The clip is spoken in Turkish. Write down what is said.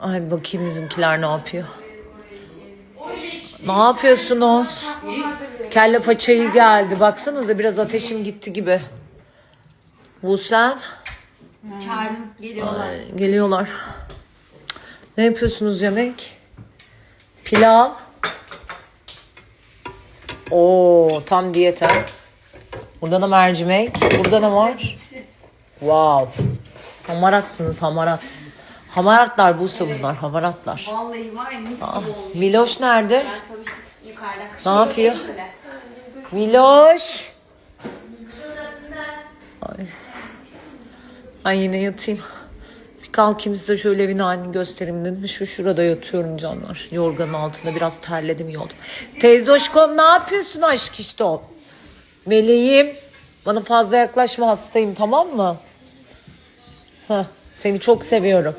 Ay bakayım bizimkiler ne yapıyor. Ne yapıyorsunuz? Kelle paçayı geldi. Baksanıza biraz ateşim gitti gibi. Bu sen? Çağırdım geliyorlar. Ay, geliyorlar. Ne yapıyorsunuz yemek? Pilav. Oo tam diyete. Burada da mercimek. Burada ne var? Wow. Hamaratsınız hamarat. Hamaratlar Buse bunlar hamaratlar. Vallahi var ya mis gibi olmuş. Miloş nerede? Ben tabii yukarıda. Ne yapıyor? Miloş. Ay. Ben yine yatayım. Bir kalkayım size şöyle evin halini göstereyim dedim. Şu şurada yatıyorum canlar. Yorganın altında biraz terledim iyi oldu. Teyze hoşkom ne yapıyorsun aşk işte o? Meleğim. Bana fazla yaklaşma hastayım tamam mı? Heh, seni çok seviyorum.